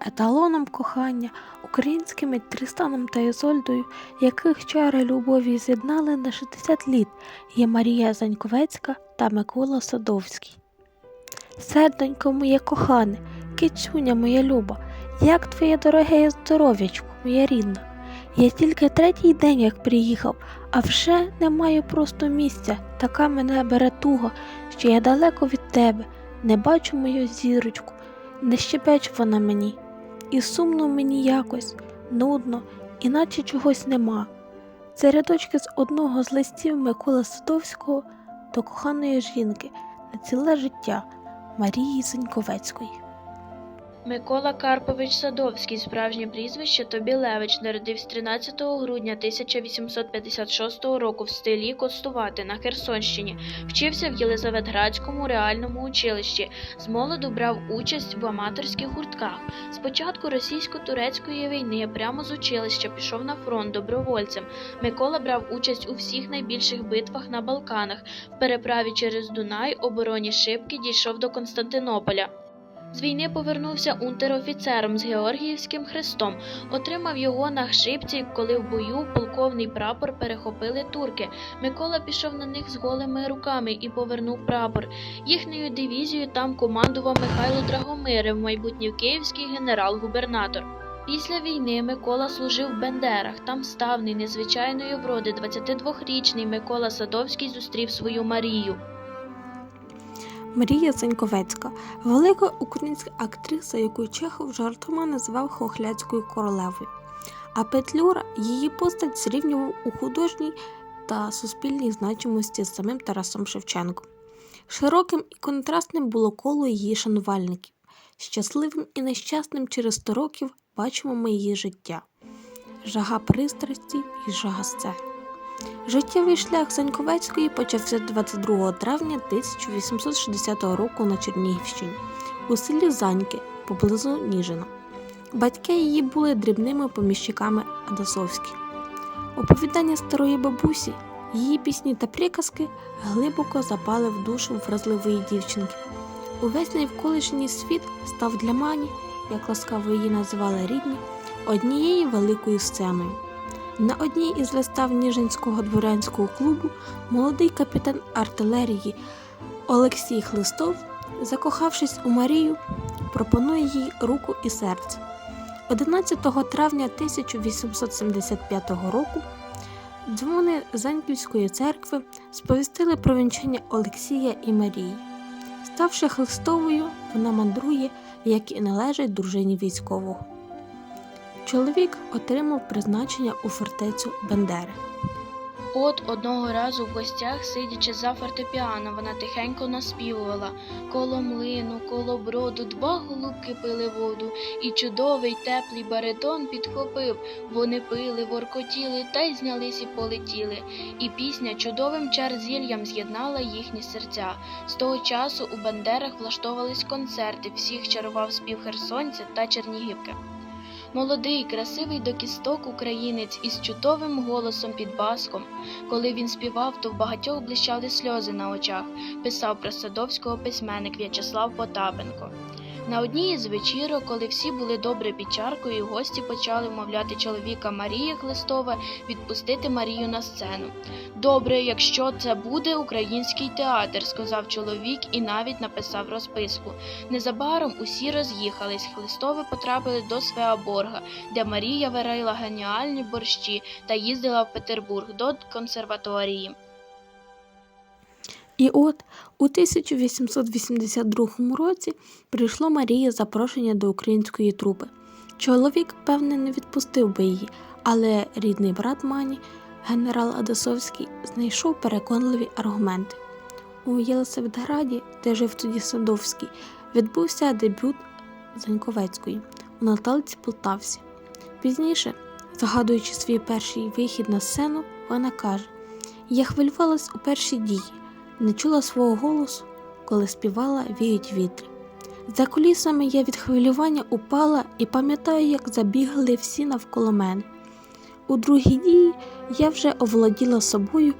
еталоном кохання, українськими Трістаном та Ізольдою, яких чари любові з'єднали на 60 літ, є Марія Заньковецька та Микола Садовський. Сердонько моє кохане, кицюня моя люба, як твоє дороге здоров'ячко, моя рідна. Я тільки третій день як приїхав, а вже не маю просто місця. Така мене бере туга, що я далеко від тебе, не бачу мою зірочку, не щебеч вона мені. І сумно мені якось, нудно, іначе чогось нема. Це рядочки з одного з листів Миколи Садовського до коханої жінки на ціле життя Марії Зеньковецької. Микола Карпович Садовський, справжнє прізвище Тобілевич, народився 13 грудня 1856 року в селі Костувати на Херсонщині. Вчився в Єлизаветградському реальному училищі. З молоду брав участь в аматорських гуртках. Спочатку російсько-турецької війни прямо з училища пішов на фронт добровольцем. Микола брав участь у всіх найбільших битвах на Балканах. В переправі через Дунай, обороні Шипки дійшов до Константинополя. З війни повернувся унтер-офіцером з Георгіївським хрестом. Отримав його на Хшипці, коли в бою полковний прапор перехопили турки. Микола пішов на них з голими руками і повернув прапор. Їхньою дивізією там командував Михайло Драгомиров, майбутній київський генерал-губернатор. Після війни Микола служив в Бендерах. Там ставний незвичайної вроди 22-річний Микола Садовський зустрів свою Марію. Марія Заньковецька велика українська актриса, яку Чехов жартома називав Хохляцькою королевою. А Петлюра її постать зрівнював у художній та суспільній значимості з самим Тарасом Шевченком. Широким і контрастним було коло її шанувальників. Щасливим і нещасним через 100 років бачимо ми її життя, жага пристрасті і жага сцен. Життєвий шлях Заньковецької почався 22 травня 1860 року на Чернігівщині у селі Заньки поблизу Ніжина. Батьки її були дрібними поміщиками Адасовські. Оповідання старої бабусі, її пісні та приказки глибоко запали в душу вразливої дівчинки. Увесь навколишній світ став для Мані, як ласкаво її називали рідні, однією великою сценою. На одній із вистав Ніжинського дворянського клубу молодий капітан артилерії Олексій Хлистов, закохавшись у Марію, пропонує їй руку і серце. 11 травня 1875 року дзвони Заньківської церкви сповістили про вінчання Олексія і Марії. Ставши Хлистовою, вона мандрує, як і належить дружині військового. Чоловік отримав призначення у фортецю Бендери. От одного разу в гостях, сидячи за фортепіано, вона тихенько наспівувала коло млину, коло броду, два голубки пили воду, і чудовий теплий баритон підхопив. Вони пили, воркотіли та й знялись і полетіли. І пісня чудовим чарзіллям з'єднала їхні серця. З того часу у Бандерах влаштовувались концерти, всіх чарував спів херсонця та чернігівки. Молодий, красивий до кісток українець із чудовим голосом під баском. Коли він співав, то в багатьох блищали сльози на очах, писав про садовського письменник В'ячеслав Потапенко. На одній із вечірок, коли всі були добре під чаркою, гості почали вмовляти чоловіка Марії Хлистова відпустити Марію на сцену. Добре, якщо це буде український театр, сказав чоловік і навіть написав розписку. Незабаром усі роз'їхались. Хлистови потрапили до Свеаборга, де Марія варила геніальні борщі та їздила в Петербург до консерваторії. І от у 1882 році прийшло Марії запрошення до української трупи. Чоловік, певне, не відпустив би її, але рідний брат Мані, генерал Адасовський, знайшов переконливі аргументи. У Єлисаветграді, де жив тоді Садовський, відбувся дебют Заньковецької у Наталці Полтавці. Пізніше, згадуючи свій перший вихід на сцену, вона каже: Я хвилювалась у перші дії не чула свого голосу, коли співала віють вітри. За кулісами я від хвилювання упала і пам'ятаю, як забігали всі навколо мене. У другій дії я вже оволоділа собою